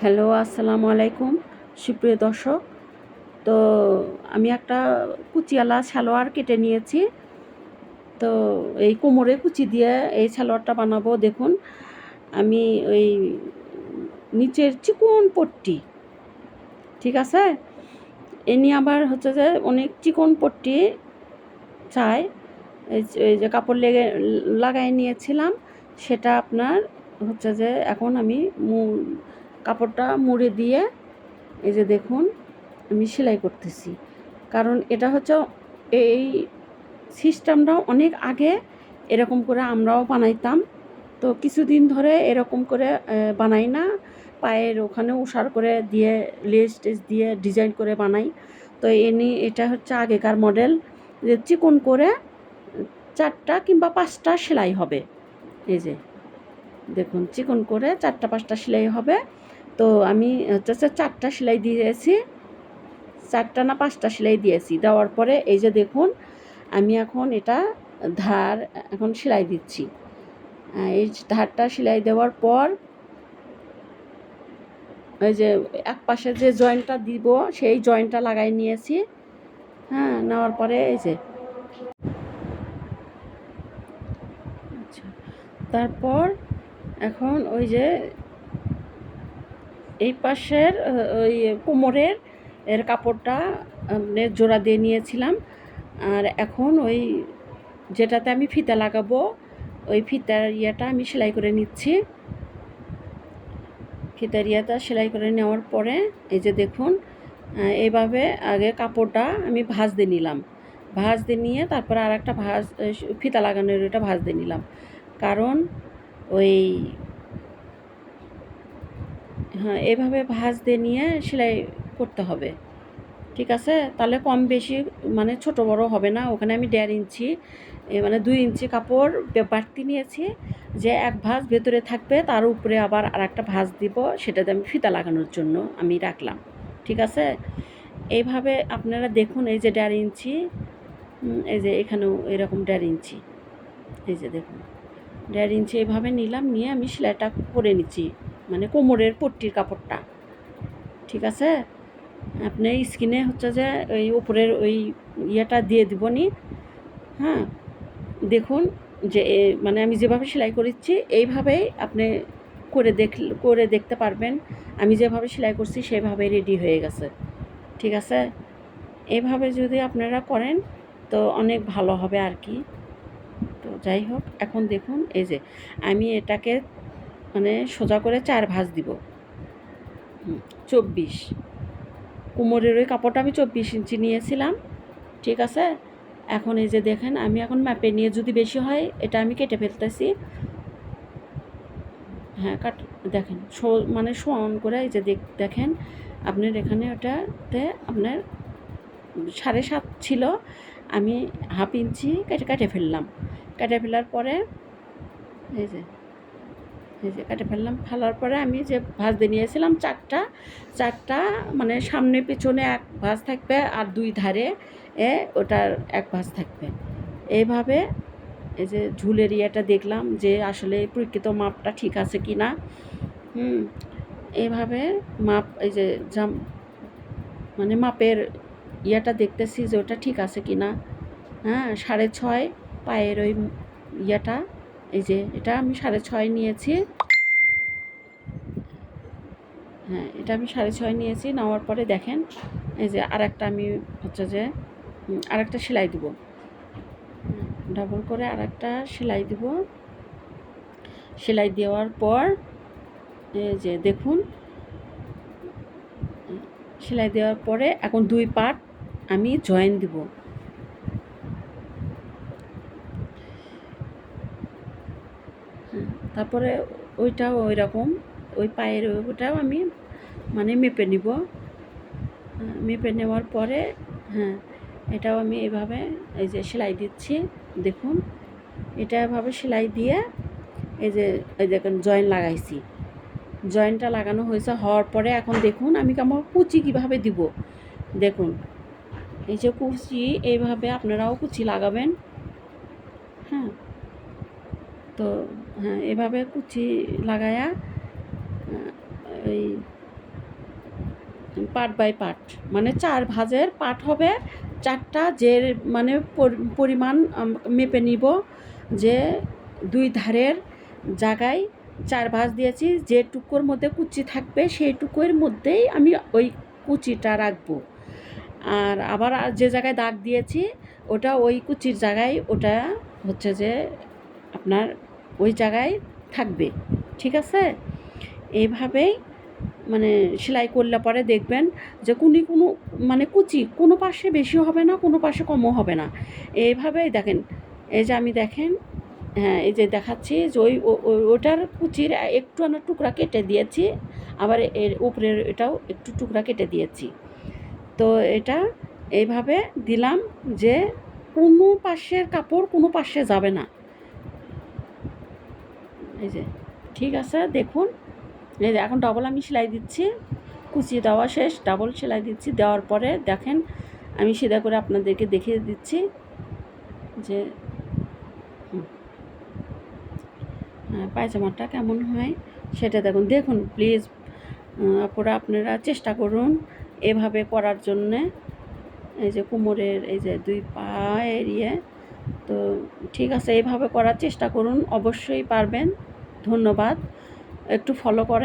Hello, আসসালামু আলাইকুম। সুপ্রিয় দর্শক, তো আমি একটা কুচিয়ালা সালোয়ার কেটে নিয়েছি। তো এই কোমরে কুচি দিয়ে এই সালোয়ারটা বানাবো। দেখুন, আমি ওই নিচের চিকন পট্টি, ঠিক আছে? এ নিয়ে আবার হচ্ছে যে অনেক চিকন পট্টি চাই। এই যে- কাপড় লেগে, লাগাই নিয়েছিলাম। সেটা আপনার হচ্ছে যে এখন আমি কাপড়টা মুড়ে দিয়ে এই যে দেখুন, আমি সেলাই করতেছি। কারণ এটা হচ্ছে এই সিস্টেমটাও অনেক আগে এরকম করে আমরাও বানাইতাম। তো কিছুদিন ধরে এরকম করে বানাই না। পায়ের ওখানে উষার করে দিয়ে, লেস টেস দিয়ে ডিজাইন করে বানাই। তো এনি এটা হচ্ছে আগেকার মডেল। যে চিকন করে চারটা কিংবা পাঁচটা সেলাই হবে। এই যে দেখুন, চিকন করে চারটা পাঁচটা সেলাই হবে। তো আমি হচ্ছে চারটা সেলাই দিয়েছি। চারটা না পাঁচটা সেলাই দিয়েছি। দেওয়ার পরে এই যে দেখুন, আমি এখন এটা ধার এখন সেলাই দিচ্ছি। এই ধারটা সেলাই দেওয়ার পর ওই যে এক পাশে যে জয়েন্টটা দিব, সেই জয়েন্টটা লাগাই নিয়েছি। হ্যাঁ নেওয়ার পরে এই যে আচ্ছা তারপর এখন ওই যে এই পাশের ওই কোমরের এর কাপড়টা জোড়া দিয়ে নিয়েছিলাম। আর এখন ওই যেটাতে আমি ফিতা লাগাবো, ওই ফিতার ইয়েটা আমি সেলাই করে নিচ্ছি। ফিতার ইয়েটা সেলাই করে নেওয়ার পরে এই যে দেখুন এইভাবে আগে কাপড়টা আমি ভাঁজ দিয়ে নিলাম। ভাঁজ দিয়ে নিয়ে তারপরে আর একটা ভাঁজ ফিতা লাগানোর ওইটা ভাঁজ দিয়ে নিলাম। কারণ ওই এভাবে ভাঁজ দিয়ে নিয়ে সেলাই করতে হবে। ঠিক আছে? তাহলে কম বেশি মানে ছোট বড় হবে না। ওখানে আমি দেড় ইঞ্চি মানে দুই ইঞ্চি কাপড় বাড়তি নিয়েছি যে এক ভাঁজ ভেতরে থাকবে, তার উপরে আবার আর একটা ভাঁজ দিব সেটাতে আমি ফিতা লাগানোর জন্য আমি রাখলাম। ঠিক আছে? এইভাবে আপনারা দেখুন, এই যে দেড় ইঞ্চি এই যে এখানেও এরকম দেড় ইঞ্চি। এই যে দেখুন, দেড় ইঞ্চি এইভাবে নিলাম, নিয়ে আমি সেলাইটা করে নিচ্ছি। মানে কোমরের পট্টির কাপড়টা। ঠিক আছে? আপনি স্কিনে হচ্ছে যে ওই উপরের ওই ইয়েটা দিয়ে দিবনি। হ্যাঁ? দেখুন যে মানে আমি যেভাবে সেলাই করেছি, এইভাবেই আপনি করে দেখ, করে দেখতে পারবেন। আমি যেভাবে সেলাই করছি সেভাবে রেডি হয়ে গেছে। ঠিক আছে? এভাবে যদি আপনারা করেন, তো অনেক ভালো হবে আর কি। তো যাই হোক, এখন দেখুন, এই যে আমি এটাকে মানে সোজা করে চার ভাঁজ দিব। চব্বিশ। কোমরের ওই কাপড়টা আমি চব্বিশ ইঞ্চি নিয়েছিলাম, ঠিক আছে? এখন এই যে দেখেন, আমি এখন মাপে নিয়ে যদি বেশি হয়, এটা আমি কেটে ফেলতেছি। হ্যাঁ কাট, দেখেন, সো মানে সমান করে এই যে দেখ- দেখেন, আপনার এখানে ওটাতে আপনার সাড়ে সাত ছিল, আমি হাফ ইঞ্চি কেটে কেটে ফেললাম। কেটে ফেলার পরে, এই যে যে কেটে ফেললাম। ফেলার পরে আমি যে ভাঁজ দিয়ে নিয়েছিলাম চারটা চারটা মানে সামনে, পেছনে এক ভাঁজ থাকবে আর দুই ধারে এ ওটার এক ভাঁজ থাকবে। এইভাবে এই যে ঝুলের ইয়েটা দেখলাম যে আসলে প্রকৃত মাপটা ঠিক আছে কি না। হুম এইভাবে মাপ এই যে জাম মানে মাপের ইয়েটা দেখতেছি যে ওটা ঠিক আছে কি না। হ্যাঁ সাড়ে ছয় পায়ের ওই ইয়েটা এই যে, এটা আমি সাড়ে ছয় নিয়েছি। হ্যাঁ এটা আমি সাড়ে ছয় নিয়েছি, নেওয়ার পরে দেখেন, এই যে আর একটা আমি হচ্ছে যে আর একটা সেলাই দিব। ডাবল করে আর একটা সেলাই দিব। সেলাই দেওয়ার পর, এই যে দেখুন, সেলাই দেওয়ার পরে এখন দুই পার্ট আমি জয়েন দিব হ্যাঁ, তারপরে ওইটাও ওই রকম ওই পায়ের ওটাও আমি মানে মেপে নিব। মেপে নেওয়ার পরে হ্যাঁ এটাও আমি এভাবে এই যে সেলাই দিচ্ছি, দেখুন। এটা এভাবে সেলাই দিয়ে এই যে, এই দেখুন জয়েন লাগাইছি। জয়েনটা লাগানো হয়েছে, হওয়ার পরে এখন দেখুন আমি আমার কুচি কীভাবে দিব। দেখুন, এই যে কুচি এইভাবে আপনারাও কুচি লাগাবেন। হ্যাঁ। তো হ্যাঁ এভাবে কুচি লাগায়া এই পার্ট বাই পার্ট মানে চার ভাজের পার্ট হবে চারটা যে মানে পরিমাণ মেপে নিব যে দুই ধারের জায়গায় চার ভাঁজ দিয়েছি, যে টুকুর মধ্যে কুচি থাকবে সেই টুকুর মধ্যেই আমি ওই কুচিটা রাখব। আর আবার যে জায়গায় দাগ দিয়েছি, ওটা ওই কুচির জায়গায় ওটা হচ্ছে যে আপনার ওই জায়গায় থাকবে, ঠিক আছে? এইভাবেই মানে সেলাই করলে পরে দেখবেন যে কুনি, কোনো মানে কুচি কোনো পাশে বেশি হবে না, কোনো পাশে কমও হবে না। এইভাবেই দেখেন, এই যে আমি দেখেন হ্যাঁ এই যে দেখাচ্ছি যে ওই ওটার কুচির একটু আনা টুকরা কেটে দিয়েছি, আবার এর উপরের এটাও একটু টুকরা কেটে দিয়েছি। তো এটা এইভাবে দিলাম যে কোনো পাশের কাপড় কোনো পাশে যাবে না। এই যে, ঠিক আছে, দেখুন। এই যে, এখন ডবল আমি সেলাই দিচ্ছি, কুচিয়ে দেওয়া শেষ ডাবল সেলাই দিচ্ছি, দেওয়ার পরে দেখেন, আমি সিধা করে আপনাদেরকে দেখিয়ে দিচ্ছি যে পায়জামাটা কেমন হয় সেটা দেখুন। দেখুন প্লিজ আপুরা আপনারা চেষ্টা করুন এভাবে করার জন্যে। এই যে, কোমরের এই যে, দুই পা এরিয়ে তো ঠিক আছে এইভাবে করার চেষ্টা করুন। অবশ্যই পারবেন। ধন্যবাদ। একটু ফলো করে